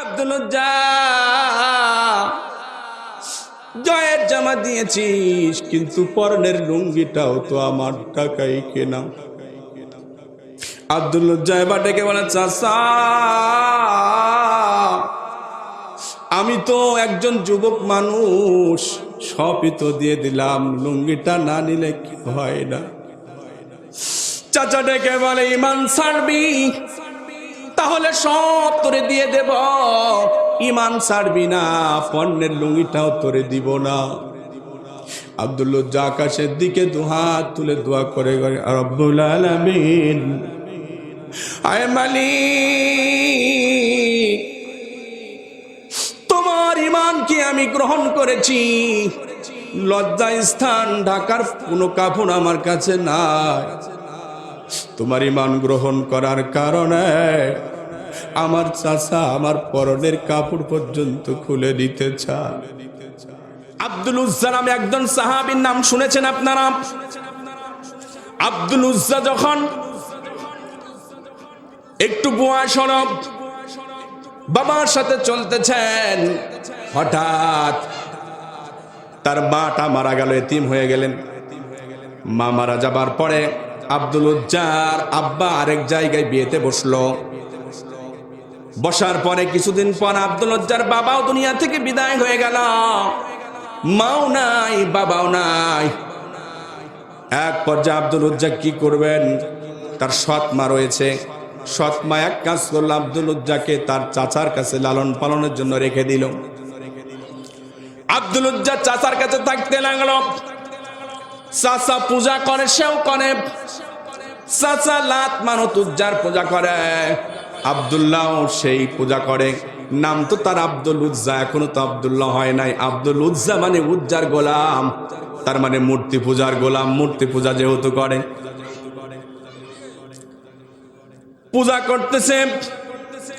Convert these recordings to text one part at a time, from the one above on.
আব্দুল জয়ের জামা দিয়েছিস, কিন্তু পরনের লুঙ্গিটাও তো আমার টাকাই কেনা। আব্দুল এবার ডেকে বলে আমি তো একজন যুবক মানুষ, সবই তো দিয়ে দিলাম, লুঙ্গিটা না নিলে কি হয় না? চাচা ডেকে বলে, ইমান ছাড়বি তাহলে সব তোরে দিয়ে দেব। ইমান ছাড়বি না, পণ্যের লুঙ্গিটাও তোরে দিব না। আব্দুল্লাহ আকাশের দিকে দুহাত তুলে দোয়া করে করে রব্বুল আলামিন। আয় মালিক, তোমার ইমানকে আমি গ্রহণ করেছি? লজ্জা স্থান ঢাকার কোনো কাপড় আমার কাছে নাই। তোমার ইমান গ্রহণ করার কারণে আমার চাষা আমার পরনের কাপড় পর্যন্ত খুলে দিতে চায় আব্দুল উজ্জা নামে একজন সাহাবীর নাম শুনেছেন আপনারা? আব্দুল উজ্জা যখন একটু বুয়া সরব, বাবার সাথে চলতেছেন, হঠাৎ তার মাটা মারা গেল, এতিম হয়ে গেলেন। মা মারা যাবার পরে আব্দুল উজ্জার আব্বা আরেক জায়গায় বিয়েতে বসল। বসার পরে কিছুদিন পর আব্দুল উজ্জার বাবাও দুনিয়া থেকে বিদায় হয়ে গেল। মাও নাই, বাবাও নাই। এক পর্যায়ে আব্দুল উজ্জা কি করবেন? তার সৎ মা রয়েছে। সৎ মা এক কাজ করল, আব্দুল উজ্জাকে তার চাচার কাছে লালন পালনের জন্য রেখে দিল। আব্দুল উজ্জা চাচার কাছে থাকতে লাগল। চাচা পূজা করে, সেও করে। চাচা লাত মানত উজ্জার পূজা করে। আবদুল্লাহ সেই পূজা করে। নাম তো তার আব্দুল উজ্জা, এখনও তো আবদুল্লাহ হয় নাই। আব্দুল উজ্জা মানে উজ্জার গোলাম, তার মানে মূর্তি পূজার গোলাম। মূর্তি পূজা যেহেতু করে। পূজা করতেছে।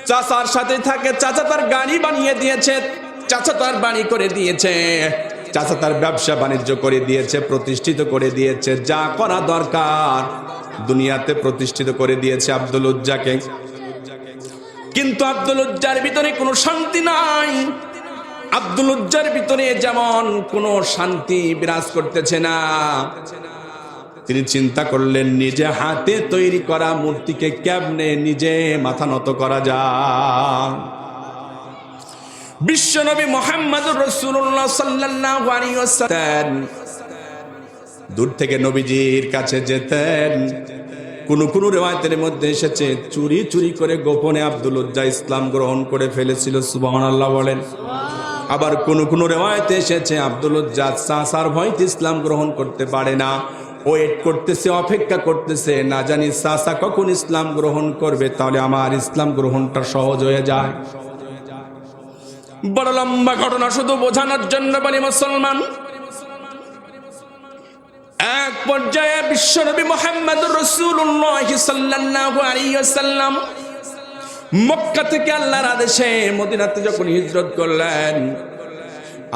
চাচার সাথে থাকে। চাচা তার গাড়ি বানিয়ে দিয়েছে। চাচা তার বাড়ি করে দিয়েছে। চাচা তার ব্যবসা বাণিজ্য করে দিয়েছে, প্রতিষ্ঠিত করে দিয়েছে। যা করা দরকার, দুনিয়াতে প্রতিষ্ঠিত করে দিয়েছে আব্দুল উজ্জাকে। কিন্তু আব্দুল উজ্জার ভিতরে কোনো শান্তি নাই। আব্দুল উজ্জার ভিতরে যেমন কোনো শান্তি বিরাজ করতেছে না। তিনি চিন্তা করলেন, নিজে হাতে তৈরি করা মূর্তিকে কেমনে নিজে মাথা নত করা যায়? বিশ্বনবী মোহাম্মদ রসুল্লাহ সাল্লাহ দূর থেকে নবীজির কাছে যেতেন। কোন কোন রেওয়ায়তের মধ্যে এসেছে, চুরি চুরি করে গোপনে আব্দুল উজ্জা ইসলাম গ্রহণ করে ফেলেছিল সুবহান আল্লাহ বলেন। আবার কোন কোন রেওয়ায়তে এসেছে, আব্দুল উজ্জা চাষার ভয়তে ইসলাম গ্রহণ করতে পারে না। ওয়েট করতেছে, অপেক্ষা করতেছে, না জানি চাষা কখন ইসলাম গ্রহণ করবে, তাহলে আমার ইসলাম গ্রহণটা সহজ হয়ে যায়। বড় লম্বা ঘটনা, শুধু বোঝানোর জন্য বলি মুসলমান। এক পর্যায়ে বিশ্বনবী মোহাম্মদ রসুল্লাহ মক্কা থেকে আল্লাহর আদেশে মদিনাতে যখন হিজরত করলেন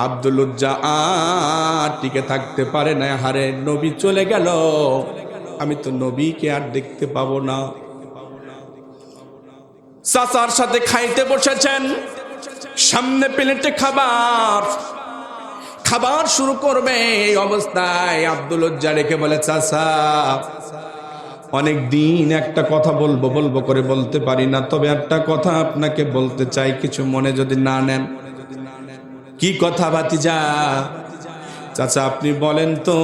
আব্দুল উজ্জা আর টিকে থাকতে পারে না হারে নবী চলে গেল। আমি তো নবীকে আর দেখতে পাবো না। চাচার সাথে খাইতে বসেছেন। সামনে প্লেটে খাবার। খাবার শুরু করবে এই অবস্থায় আব্দুল রেখে বলে, চাচা, অনেক দিন একটা কথা বলব বলব করে বলতে পারি না। তবে একটা কথা আপনাকে বলতে চাই, কিছু মনে যদি না নেন। কি কথা বাতিজা চাচা, আপনি বলেন তো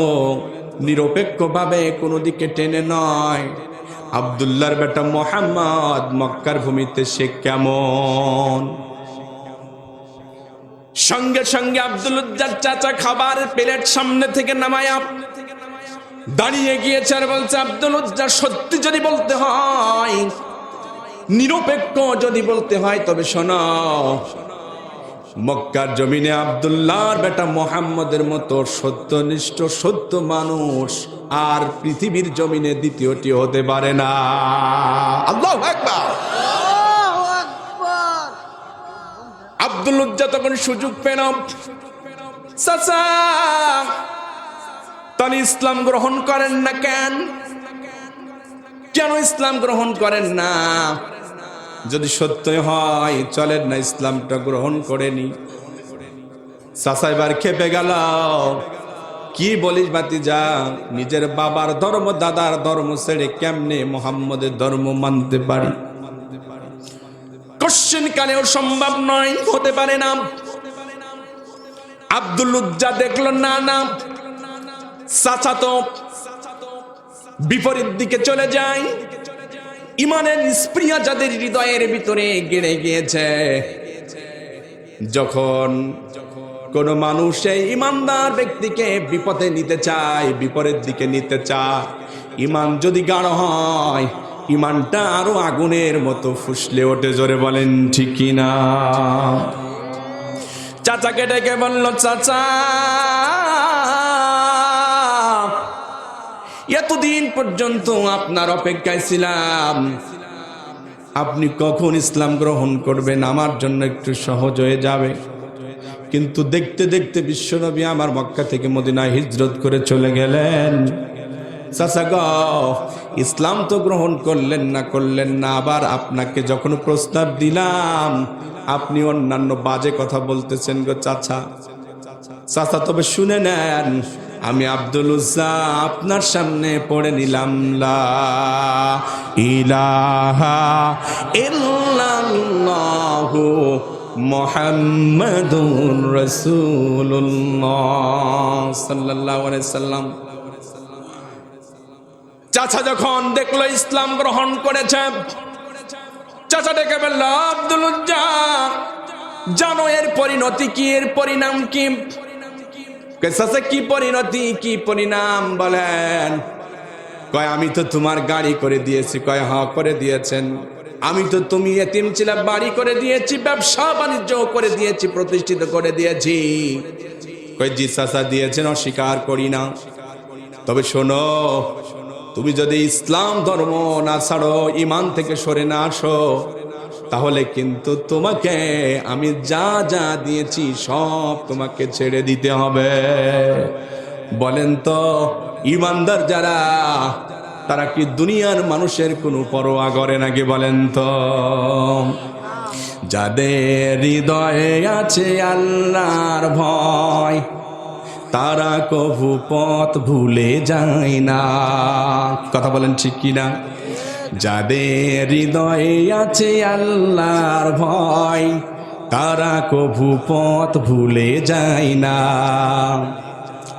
নিরপেক্ষ ভাবে কোনো দিকে টেনে নয়। আবদুল্লার বেটা মোহাম্মদ মক্কার ভূমিতে সে কেমন? সঙ্গে সঙ্গে আব্দুল উজ্জার চাচা খাবারের প্লেট সামনে থেকে নামায়া দাঁড়িয়ে গিয়েছে আর বলছে আব্দুল উজ্জা সত্যি যদি বলতে হয়, নিরপেক্ষ যদি বলতে হয়, তবে শোনো, মক্কার জমিনে আবদুল্লাহর বেটা মোহাম্মদের মতো সত্যনিষ্ঠ, সত্য মানুষ আর পৃথিবীর জমিনে দ্বিতীয়টি হতে পারে না। আল্লাহ একবার আব্দুল উজ্জা তখন সুযোগ চাচা তাহলে ইসলাম গ্রহণ করেন না কেন? কেন ইসলাম গ্রহণ করেন না? যদি সত্যই হয়, চলেন না ইসলামটা গ্রহণ করে নি। চাচা, এবার খেপে গেল। কি বলিস বাতি যা নিজের বাবার ধর্ম, দাদার ধর্ম ছেড়ে কেমনে মোহাম্মদের ধর্ম মানতে পারি? কোশ্চেন কালেও সম্ভব নয়, হতে পারে না। আব্দুল উজ্জা দেখল, না না। চাচা তো বিপরীত দিকে চলে যায়। ইমানের স্প্রিয়া যাদের হৃদয়ের ভিতরে গেড়ে গিয়েছে, যখন কোন মানুষ ইমানদার ব্যক্তিকে বিপদে নিতে চায়, বিপরীত দিকে নিতে চায়, ইমান যদি গাঢ় হয় ইমানটা আরও আগুনের মতো ফুসলে ওঠে, জোরে বলেন, ঠিক কিনা? চাচাকে ডেকে বলল, চাচা, এতদিন পর্যন্ত আপনার অপেক্ষায় ছিলাম। আপনি কখন ইসলাম গ্রহণ করবেন? আমার জন্য একটু সহজ হয়ে যাবে। কিন্তু দেখতে দেখতে বিশ্বনবী আমার মক্কা থেকে মদিনায় হিজরত করে চলে গেলেন। চাচা গ ইসলাম তো গ্রহণ করলেন না করলেন না। আবার আপনাকে যখন প্রস্তাব দিলাম, আপনি অন্যান্য বাজে কথা বলতেছেন গো চাচা। চাচা, তবে শুনে নেন, আমি আব্দুল উজ্জা, আপনার সামনে পড়ে নিলাম, লা ইলাহা রাসূলুল্লাহ সাল্লাল্লাহু সাল্লাম। চাচা যখন দেখল ইসলাম গ্রহণ করেছে, চাচা ডেকে বলল, আব্দুল জানো এর পরিণতি কি? এর পরিণাম কি? চাচা কি পরিণতি? কি পরিণাম? বলেন, কয়, আমি তো তোমার গাড়ি করে দিয়েছি। কয় হ করে দিয়েছেন। আমি তো তুমি এতিম ছিল, বাড়ি করে দিয়েছি, ব্যবসা বাণিজ্য করে দিয়েছি, প্রতিষ্ঠিত করে দিয়েছি। কয়, জি চাচা দিয়েছেন, অস্বীকার করি না। তবে শোনো তুমি যদি ইসলাম ধর্ম না ছাড়ো, ইমান থেকে সরে না আসো, তাহলে কিন্তু তোমাকে আমি যা যা দিয়েছি সব তোমাকে ছেড়ে দিতে হবে। বলেন তো, ইমানদার যারা, তারা কি দুনিয়ার মানুষের কোনো পরোয়া করে নাকি বলেন তো? যাদের হৃদয়ে আছে আল্লাহর ভয় তারা কভু পথ ভুলে যায় না। কথা বলেন ঠিক কিনা? যাদের হৃদয়ে আছে আল্লাহর ভয়, তারা কভু পথ ভুলে যায় না।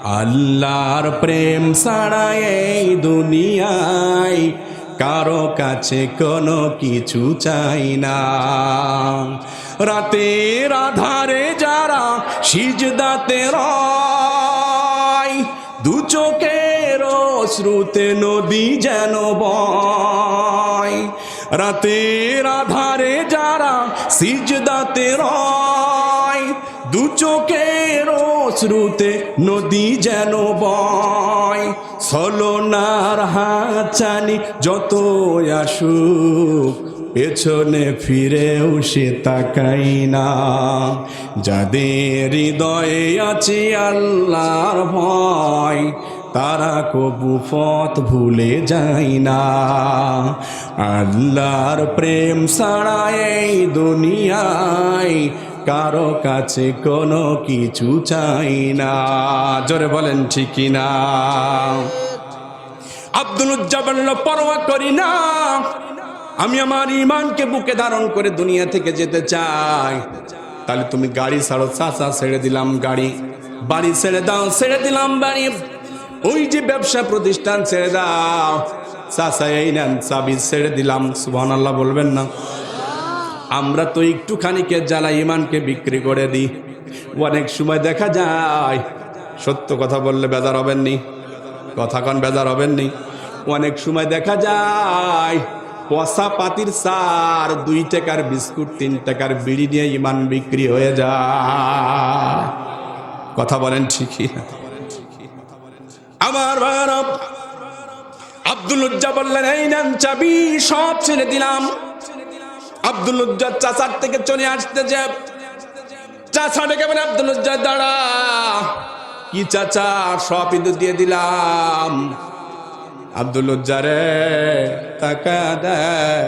আল্লাহর প্রেম ছাড়া এই দুনিয়ায় কারও কাছে কোনো কিছু চাই না। রাতের আধারে যারা সিজদাতে রয় দু চোখের শ্রুতে নদী যেন বয়। রাতের আধারে যারা সিজদাতে রয়, দু চোখের শ্রুতে নদী যেন বয়। সলনার হাচানি যত আসুক পেছনে ফিরেও সে তাকাই না। যাদের হৃদয়ে আছে আল্লাহর ভয়, তারা কবু পথ ভুলে যায় না। আল্লাহর প্রেম ছাড়া এই দুনিয়ায় কারও কাছে কোনো কিছু চাই না। জোরে বলেন ঠিকই না? আব্দুল উজ্জাবল্ল পরোয়া করি না। আমি আমার ইমানকে বুকে ধারণ করে দুনিয়া থেকে যেতে চাই। তাহলে তুমি গাড়ি ছাড়ো চাচা ছেড়ে দিলাম গাড়ি। বাড়ি ছেড়ে দাও, ছেড়ে দিলাম বাড়ি। ওই যে ব্যবসা প্রতিষ্ঠান ছেড়ে দাও। চাচা এই নেন চাবি ছেড়ে দিলাম। সুবহান আল্লাহ বলবেন না। আমরা তো একটুখানিকে জ্বালা ইমানকে বিক্রি করে দিই। অনেক সময় দেখা যায়, সত্য কথা বললে বেজার হবেন নি কথা কন, বেজার হবেন নি অনেক সময় দেখা যায় পচা পাতির সার, দুই টাকার বিস্কুট, তিন টাকার বিড়ি নিয়ে ইমান বিক্রি হয়ে যায় কথা বলেন ঠিকই আমার ভারত আব্দুল উজ্জা বললেন, এই নেন চাবি, সব ছেড়ে দিলাম। আব্দুল উজ্জার চাচার থেকে চলে আসতে যে চাচা ডেকে বলে আব্দুল উজ্জার দাঁড়া। কি চাচা? সব দিয়ে দিলাম। আব্দুল উজ্জারে টাকা দেয়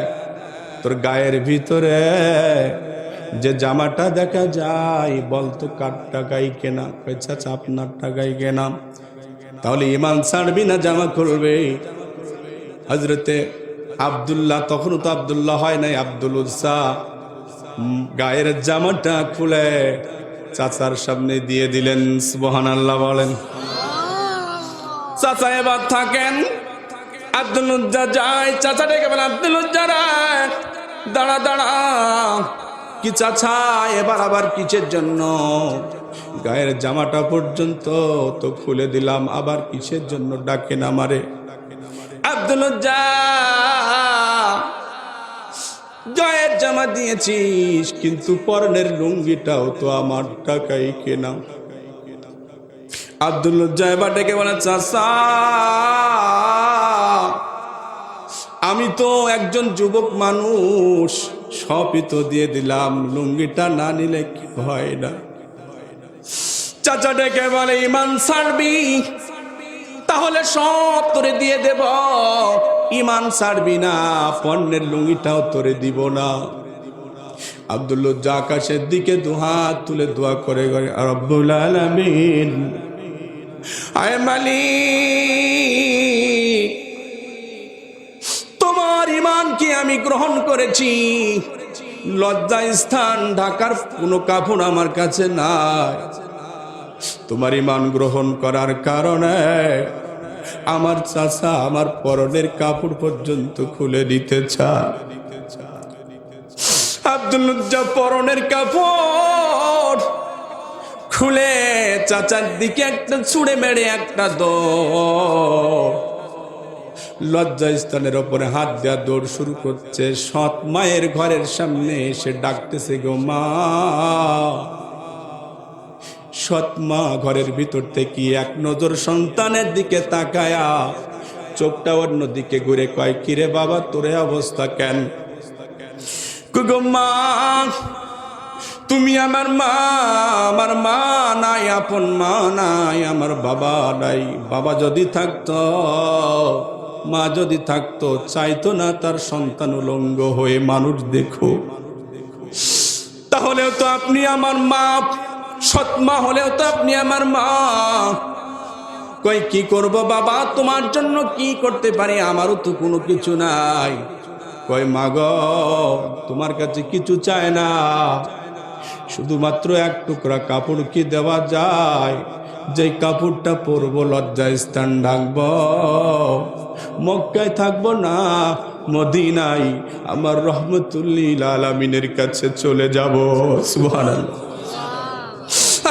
তোর গায়ের ভিতরে যে জামাটা দেখা যায় বলতো কার টাকাই কেনা চাচা আপনার টাকাই কেনা। তাহলে ইমান ছাড়বি না জামা খুলবে? হজরতে আবদুল্লাহ তখনও তো আবদুল্লাহ হয় নাই আব্দুল উৎসা গায়ের জামাটা খুলে চাচার সামনে দিয়ে দিলেন সুবহান আল্লাহ। বলেন চাচা এবার থাকেন। আব্দুল উজ্জা যায়, চাচা ডেকে বলেন আব্দুলজ্জা রায় দাঁড়া দাঁড়া। কি চাচা, এবার আবার কিসের জন্য? গায়ের জামাটা পর্যন্ত তো খুলে দিলাম, আবার কিসের জন্য ডাকেন আমারে? আব্দুল উজ্জা গায়ের জামা দিয়েছিস, কিন্তু পরনের লুঙ্গিটাও তো আমার টাকাই কেনা। আব্দুল্লাহ এবার ডেকে বলে চাষা আমি তো একজন যুবক মানুষ। সবই তো দিয়ে দিলাম। লুঙ্গিটা না নিলে কি হয় না? চাচা ডেকে বলে, ইমান ছাড়বি? তাহলে সব তোরে দিয়ে দেব। ইমান ছাড়বি না, পণ্যের লুঙ্গিটাও তোরে দিব না। আব্দুল্লাহ আকাশের দিকে দুহাত তুলে দোয়া করে করে রব্বুল আলামিন। আয় মালিক ইমানকে আমি গ্রহণ করেছি। লজ্জা স্থান ঢাকার কোনো কাপড় আমার কাছে নাই। তোমার ইমান গ্রহণ করার কারণে আমার চাচা আমার পরনের কাপড় পর্যন্ত খুলে দিতে আব্দুল্লাহ পরনের কাপড় খুলে চাচার দিকে একটা ছুঁড়ে মেরে একটা দৌড়। লজ্জা স্থানের ওপরে হাত দেওয়া দৌড় শুরু করছে। সৎ মায়ের ঘরের সামনে এসে ডাকতেছে, গো মা। সৎ মা ঘরের ভিতর থেকে এক নজর সন্তানের দিকে তাকায়া চোখটা অন্য দিকে ঘুরে কয়, কিরে বাবা, তোরে অবস্থা কেন? গো মা, তুমি আমার মা আমার মা নাই, আপন মা নাই, আমার বাবা নাই, বাবা যদি থাকতো মা যদি থাকতো, চাইতো না তার সন্তান উলঙ্গ হয়ে মানুষ দেখো। তাহলেও তো আপনি আমার মা, সৎ মা হলেও তো আপনি আমার মা। কই, কি করব বাবা? তোমার জন্য কি করতে পারি? আমারও তো কোনো কিছু নাই। কয় মাগ তোমার কাছে কিছু চায় না। শুধুমাত্র এক টুকরা কাপড় কি দেওয়া যায়? যে কাপড়টা পরবো, লজ্জায় স্থান ঢাকব। মক্কায় থাকব না মদিনাই আমার রহমতুল্লিল আলমিনের কাছে চলে যাব। সুবহানাল্লাহ।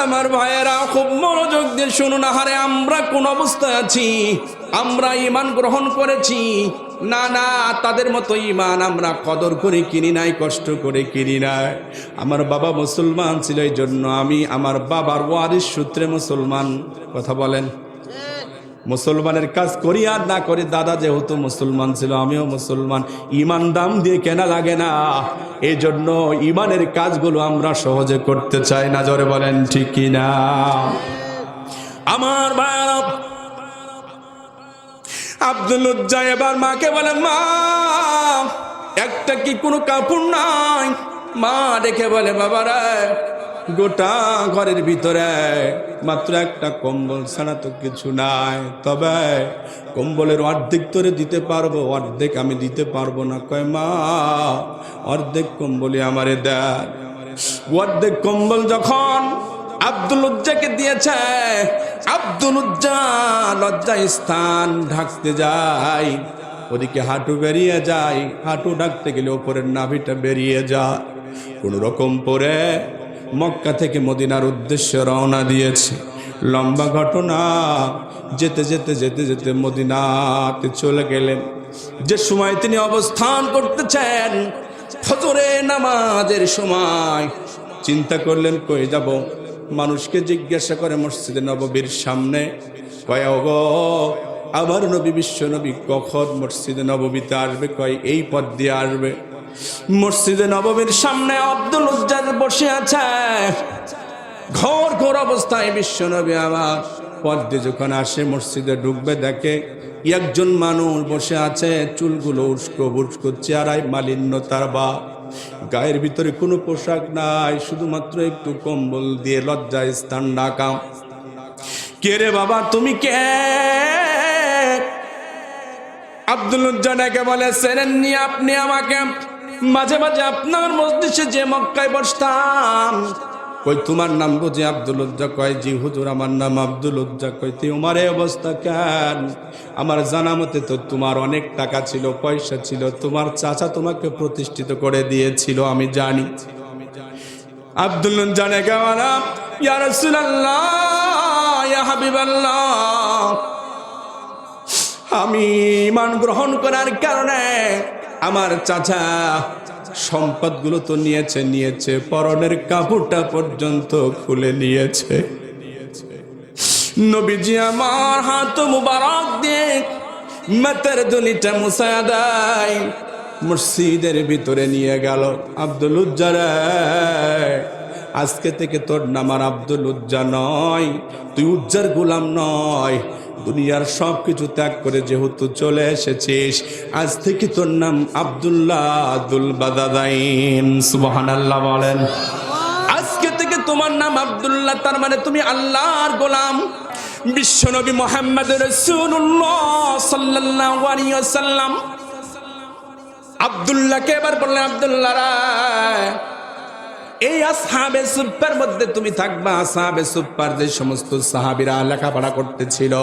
আমার ভাইয়েরা, খুব মনোযোগ দিয়ে শুনুন, আহারে আমরা কোন অবস্থায় আছি? আমরা ইমান গ্রহণ করেছি না না, তাদের মতো ইমান আমরা কদর করে কিনি নাই, কষ্ট করে কিনি নাই। আমার বাবা মুসলমান ছিল এই জন্য আমি আমার বাবার ওয়ারিস সূত্রে মুসলমান। কথা বলেন। মুসলমানের কাজ করি আর না করি, দাদা যেহেতু মুসলমান ছিল, আমিও মুসলমান। ইমান দাম দিয়ে কেনা লাগে না। এই জন্য ইমানের কাজগুলো আমরা সহজে করতে চাই না, জোরে বলেন, ঠিক কি না আমার ভাইয়ারা আব্দুল উজ্জা এবার মাকে বলে, মা, একটা কি কোনো কাপড় নাই? মা দেখে বলে, বাবারা, গোটা ঘরের ভিতরে মাত্র একটা কম্বল ছাড়া তো কিছু নাই। তবে কম্বলের অর্ধেক তোরে দিতে পারব, অর্ধেক আমি দিতে পারব না। কয়, মা, অর্ধেক কম্বলই আমারে দেয় অর্ধেক কম্বল যখন আব্দুল উজ্জাকে দিয়েছে। আব্দুল উজ্জা লজ্জা স্থান ঢাকতে যায়। ওদিকে হাঁটু বেরিয়ে যায়। হাঁটু ডাকতে গেলে ওপরের নাভিটা বেরিয়ে যায়। কোন রকম পরে মক্কা থেকে মদিনার উদ্দেশ্যে রওনা দিয়েছে। লম্বা ঘটনা। যেতে যেতে যেতে যেতে মদিনাতে চলে গেলেন। যে সময় তিনি অবস্থান করতেছেন ফজরে নামাজের সময়। চিন্তা করলেন, কই যাব? মানুষকে জিজ্ঞাসা করে মসজিদে নববীর সামনে, কয় গো আমার নবী, বিশ্ব নবী কখন মসজিদে নববীতে আসবে? কয়, এই পথ দিয়ে আসবে। মসজিদে নববীর সামনে আব্দুল উজ্জাদ বসে আছে। ঘর ঘোর অবস্থায় বিশ্ব নবী আমার পথ দিয়ে যখন আসে, মসজিদে ঢুকবে, দেখে একজন মানুষ বসে আছে, চুলগুলো উস্কো বুস্কো চেহারায় মালিন্য তার বা গায়ের ভিতরে কোনো পোশাক নাই, শুধুমাত্র একটু কম্বল দিয়ে লজ্জায় স্থান ডাকা কে রে বাবা, তুমি কে? আব্দুল জনাকে বলে সেরেননি আপনি আমাকে। মাঝে মাঝে আপনার মসজিদে যে মক্কায় বসতাম কই তোমার নাম বুঝি আব্দুল উজ্জা? কয়, জি হুজুর, আমার নাম আব্দুল উজ্জা। কই তোমার এই অবস্থা কেন? আমার জানা মতে তো তোমার অনেক টাকা ছিল, পয়সা ছিল। তোমার চাচা তোমাকে প্রতিষ্ঠিত করে দিয়েছিল, আমি জানি। আব্দুল জানে হাবিবাল্লাহ, আমি ইমান গ্রহণ করার কারণে আমার চাচা, সম্পদগুলো তো নিয়েছে নিয়েছে। পরনের কাপড়টা পর্যন্ত খুলে নিয়েছে। নবীজি আমার হাত মুবারক দিয়ে মাতার দলিটা মুসায়া দেয়, মসজিদের ভিতরে নিয়ে গেল আব্দুল উজ্জারে। আজকে থেকে তোর নাম আর আব্দুল উজ্জা নয়, তুই উজ্জার গোলাম নয়। দুনিয়ার সব কিছু ত্যাগ করে যেহেতু চলে এসেছিস, আজ থেকে তোর নাম আব্দুল্লাহ আব্দুল বাদাদাইন। সুবহানাল্লাহ বলেন। আজকে থেকে তোমার নাম আব্দুল্লাহ, তার মানে তুমি আল্লাহর গোলাম। বিশ্বনবী মোহাম্মদ রসুল্লাহ সাল্লাল্লাহু আলাইহি ওয়াসাল্লাম। আব্দুল্লাহকে এবার বললেন, আব্দুল্লাহ রায় এই আসহাবে সুপ্পার মধ্যে তুমি থাকবা, আসহাবে সুপ্পার যে সমস্ত সাহাবিরা লেখাপড়া করতেছিল।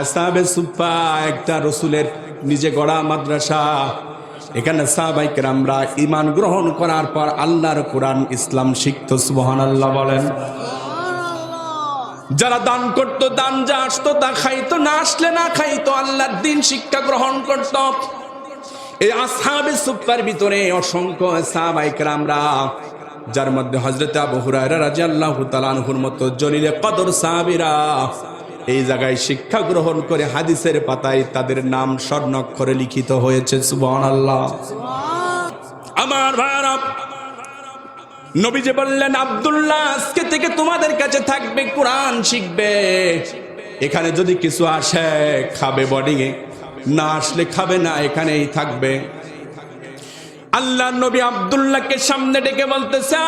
আসহাবে সুপ্পা একটা রসুলের নিজে গড়া মাদ্রাসা। এখানে সাহাবাইকে আমরা ইমান গ্রহণ করার পর আল্লাহর কোরআন ইসলাম শিখত সুবহান আল্লাহ বলেন যারা দান করতো দান যা আসতো তা খাইতো না আসলে না খাইতো আল্লাহর দিন শিক্ষা গ্রহণ করত। এই আসহাবে সুপ্পার ভিতরে অসংখ্য সাহাবাইকরামরা যার মধ্যে হজরত আবু হুরায়রা রাদিয়াল্লাহু তাআলা আনহুর মতো জলিলে কদর সাহাবীরা এই জায়গায় শিক্ষা গ্রহণ করে হাদিসের পাতায় তাদের নাম স্বর্ণাক্ষরে লিখিত হয়েছে, সুবহানাল্লাহ। আমার ভাইরা নবীজি বললেন, আব্দুল্লাহ, আজকে থেকে তোমাদের কাছে থাকবে, কোরআন শিখবে। এখানে যদি কিছু আসে, খাবে বডিং না আসলে খাবে না, এখানেই থাকবে। আল্লাহ নবী আব্দুল্লাহকে সামনে ডেকে বলতেছে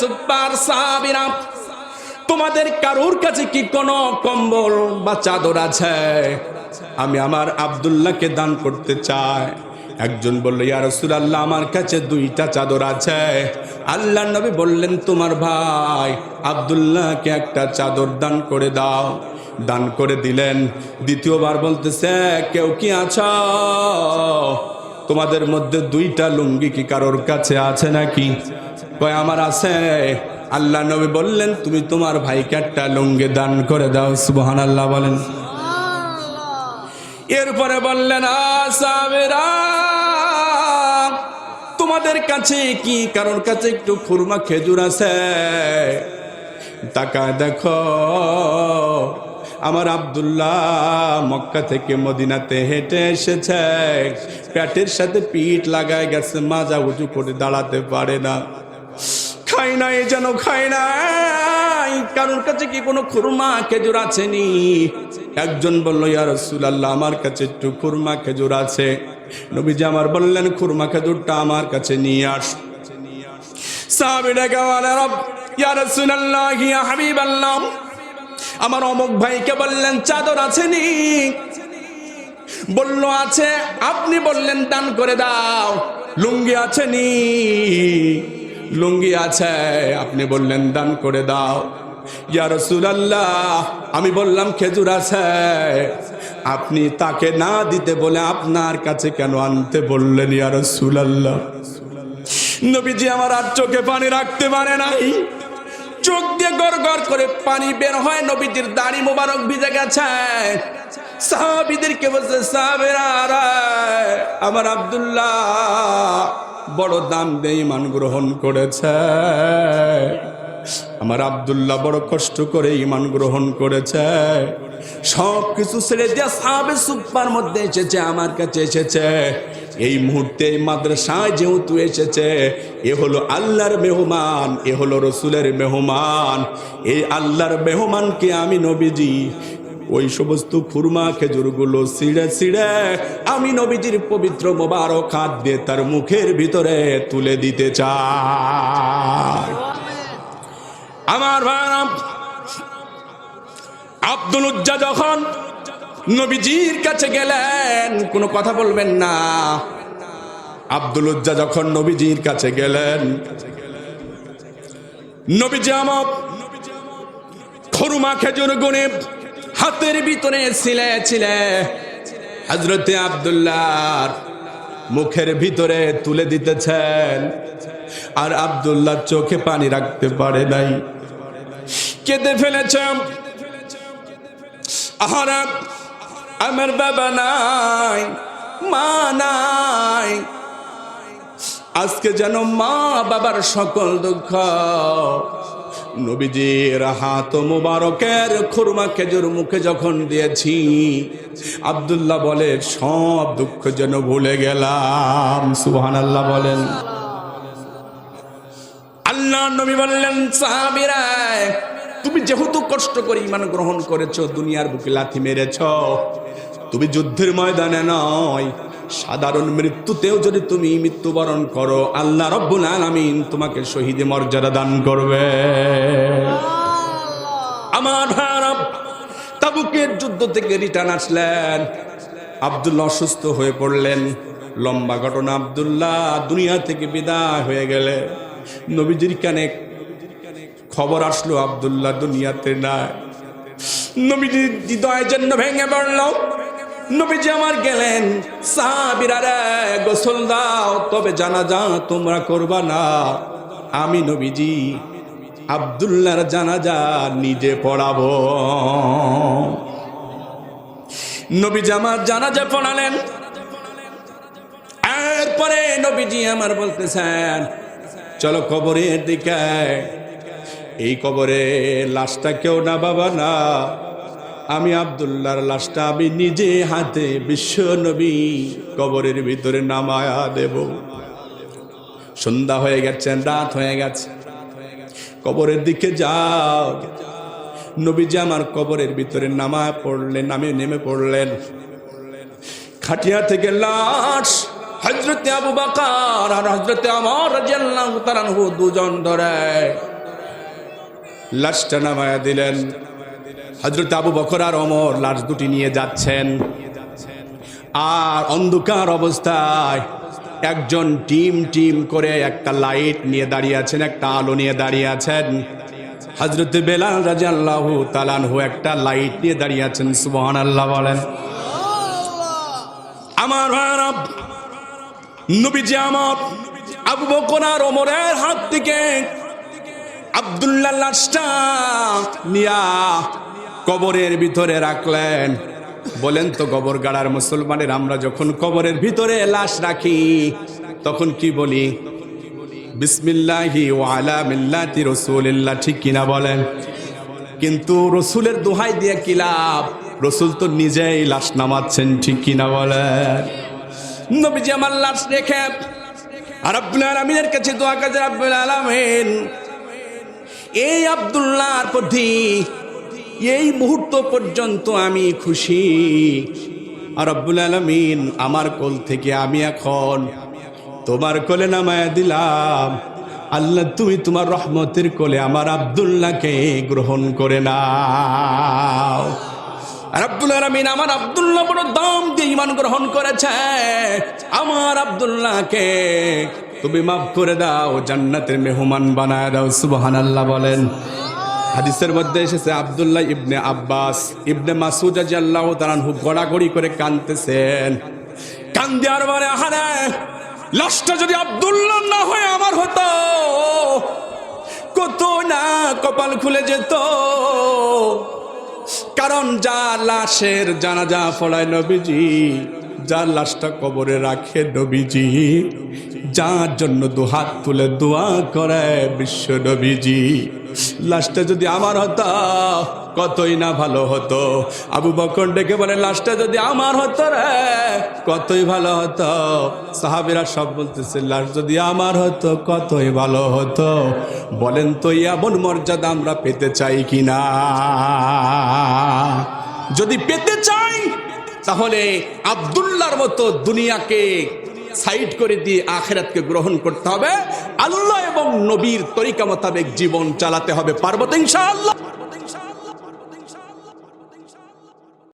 সুপার সাহাবিরা তোমাদের কারোর কাছে কি কোনো কম্বল বা চাদর আছে? আমি আমার আব্দুল্লাহকে দান করতে চাই। একজন বলল, ইয়া রাসূলুল্লাহ, আমার কাছে দুইটা চাদর আছে। আল্লাহ নবী বললেন, তোমার ভাই আব্দুল্লাহকে একটা চাদর দান করে দাও। দান করে দিলেন। দ্বিতীয়বার বলতেছে, কেউ কি আছো? তোমাদের মধ্যে দুইটা লুঙ্গি কি কারোর কাছে আছে নাকি? কয়, আমার আছে। আল্লাহ নবী বললেন তুমি তোমার ভাইকে একটা লুঙ্গি দান করে দাও। সুবহান আল্লাহ বলেন এরপরে বললেন আসাবেরা তোমাদের কাছে কি? কারোর কাছে একটু খুরমা খেজুর আছে? তাকা দেখো আমার আবদুল্লাহ মক্কা থেকে মদিনাতে হেঁটে এসেছে। পেটের সাথে পিঠ লাগায় গেছে মাজা উঁচু করে দাঁড়াতে পারে না। খাই নাই, যেন খায় নাই। কারোর কাছে কি কোনো খুরমা খেজুর নি একজন বলল, ইয়া রাসূলুল্লাহ, আমার কাছে একটু খুরমা খেজুর আছে। নবীজি আমার বললেন, খুরমা খেজুরটা আমার কাছে নিয়ে আস। আমার অমুক ভাইকে বললেন, চাদর আছে নি বলল, আছে। আপনি বললেন, দান করে দাও। লুঙ্গি আছে নি লুঙ্গি আছে, আপনি বললেন, দান করে দাও। ইয়া রাসূলুল্লাহ, আমি বললাম, খেজুর আছে। আপনি তাকে না দিতে বলে আপনার কাছে কেন আনতে বললেন, ইয়া রাসূলুল্লাহ? নবীজি আমার আর চোখে পানি রাখতে পারে নাই। চোখ দিয়ে গড় গড় করে পানি বের হয়, নবীজির দাড়ি মোবারক ভিজে গেছে। সাহাবিদেরকে বলছে, সাহাবেরা আমার আব্দুল্লাহ বড় দাম দিয়ে ইমান গ্রহণ করেছে। আমার আব্দুল্লাহ বড় কষ্ট করে ইমান গ্রহণ করেছে। সব কিছু ছেড়ে দিয়ে সাহাবে সুপার মধ্যে এসেছে, আমার কাছে এসেছে। এই মুহূর্তে মাদ্রাসায় যেহেতু এসেছে, এ হলো আল্লাহর মেহমান, এ হলো রসুলের মেহমান। এই আল্লাহর মেহমানকে আমি নবীজি ওই সমস্ত খুরমা খেজুরগুলো ছিঁড়ে ছিঁড়ে আমি নবীজির পবিত্র মোবারক হাত দিয়ে তার মুখের ভিতরে তুলে দিতে চাই। আমার ভাইরাম আব্দুল উজ্জা যখন নবীজির কাছে গেলেন, কোনো কথা বলবেন না। আব্দুল উজ্জা যখন নবীজির কাছে গেলেন, নবীজি আমার খরুমা খেজুর গুনে হাতের ভিতরে ছিলে ছিলে। হজরতে আবদুল্লাহ মুখের ভিতরে তুলে দিতেছেন। আর আবদুল্লাহ চোখে পানি রাখতে পারে নাই। কেঁদে ফেলেছে আহারা, আমার বাবা নাই, মা নাই। আজকে যেন মা বাবার সকল দুঃখ নবীজির হাত মুবারকের খুরমা খেজুর মুখে যখন দিয়েছি, আব্দুল্লাহ বলে, সব দুঃখ যেন ভুলে গেলাম। সুবহান আল্লাহ বলেন। আল্লাহ নবী বললেন সাহাবিরায় তুমি যেহেতু কষ্ট করে ইমান গ্রহণ করেছ, দুনিয়ার বুকে লাথি মেরেছ, তুমি যুদ্ধের ময়দানে নয় সাধারণ মৃত্যুতেও যদি তুমি মৃত্যুবরণ করো আল্লাহ রব্বুল আলামিন তোমাকে শহীদে মর্যাদা দান করবে। আমার ভারত তাবুকের যুদ্ধ থেকে রিটার্ন আসলেন। আব্দুল্লাহ অসুস্থ হয়ে পড়লেন। লম্বা ঘটনা আব্দুল্লাহ দুনিয়া থেকে বিদায় হয়ে গেলে। নবীজির কানে খবর আসলো আব্দুল্লাহ দুনিয়াতে নাই। নবীজির হৃদয় জন্য ভেঙে পড়ল। নবীজি আমার গেলেন গোসল দাও, তবে জানা যা তোমরা করবা না। আমি নবীজি আব্দুল্লাহর জানাজা নিজে পড়াবো। নবীজি আমার জানাজা পড়ালেন। এরপরে নবীজি আমার বলতেছেন, চলো কবরের দিকে। এই কবরে লাশটা কেউ না বাবা না। আমি আবদুল্লাহর লাশটা আমি নিজে হাতে বিশ্ব নবী কবরের ভিতরে নামায়া দেব। সন্ধ্যা হয়ে গেছেন রাত হয়ে গেছে। কবরের দিকে যাও। নবীজি আমার কবরের ভিতরে নামা পড়লেন, নামে নেমে পড়লেন। খাটিয়া থেকে লাশ হজরতে আবু বাকার আর হজরতে আমার দুজন ধরে লাশটা নামায়া দিলেন। হজরত আবু বকর আর অমর লাশ দুটি নিয়ে যাচ্ছেন। আর অন্ধকার অবস্থায় একজন টিম টিম করে একটা লাইট নিয়ে দাঁড়িয়ে আছেন, একটা আলো নিয়ে দাঁড়িয়ে আছেন। হজরত বেলাল রাজা আল্লাহ তালানহু একটা লাইট নিয়ে দাঁড়িয়ে আছেন সুবহান আল্লাহ বলেন। আমার ভাইরা নবীজি আমার, আবু বকর আর ওমরের হাত থেকে আব্দুল্লাহ লাশটা নিয়া কবরের ভিতরে রাখলেন। বলেন তো কবর গাড়ার মুসলমানের, আমরা যখন কবরের ভিতরে লাশ রাখি, তখন কি বলি? বিসমিল্লাহি ওয়ালা ঠিক বলেন? কিন্তু রসুলের দোহাই দিয়ে কি লাভ? রসুল তো নিজেই লাশ নামাচ্ছেন, ঠিক বলেন? নবীজি আমার লাশ রেখে, আর আব্দুল কাছে আব্দুল এই আবদুল্লাহর এই মুহূর্ত পর্যন্ত আমি খুশি। আর আব্বুল আলমিন আমার কোল থেকে আমি এখন তোমার কোলে নামায় দিলাম। আল্লাহ, তুমি তোমার রহমতের কোলে আমার আবদুল্লাহকে গ্রহণ করে নাও। আর আব্দুল আলমিন আমার আবদুল্লাহ বড় দাম দিয়ে ইমান গ্রহণ করেছে। আমার আবদুল্লাহকে তুমি মাফ করে দাও, জান্নাতের মেহমান বানায় দাও সুবহান আল্লাহ বলেন। হাদিসের মধ্যে এসেছে, আবদুল্লাহ ইবনে আব্বাস, ইবনে মাসুদ আল্লাহ তারানহু গড়াগড়ি করে কানতেছেন কান্দে আর মানে আহারে, লাশটা যদি আবদুল্লাহ না হয়ে আমার হতো, কত না কপাল খুলে যেত। কারণ যা লাশের জানাজা ফলায় নবীজি, যার লাশটা কবরে রাখে নবীজি, যার জন্য দুহাত তুলে দোয়া করে বিশ্ব নবীজি। লাশটা যদি আমার হতো, কতই না ভালো হতো। আবু বকর ডেকে বলে, লাশটা যদি আমার হতো রে, কতই ভালো হতো? সাহাবিরা সব বলতেছে, লাশ যদি আমার হতো, কতই ভালো হতো? বলেন তো, এমন মর্যাদা আমরা পেতে চাই কি না যদি পেতে চাই, তাহলে আবদুল্লাহর মতো দুনিয়াকে সাইড করে দিয়ে আখেরাতকে গ্রহণ করতে হবে। আল্লাহ এবং নবীর তরিকা মোতাবেক জীবন চালাতে হবে। পার্বত ইনশাআল্লাহ?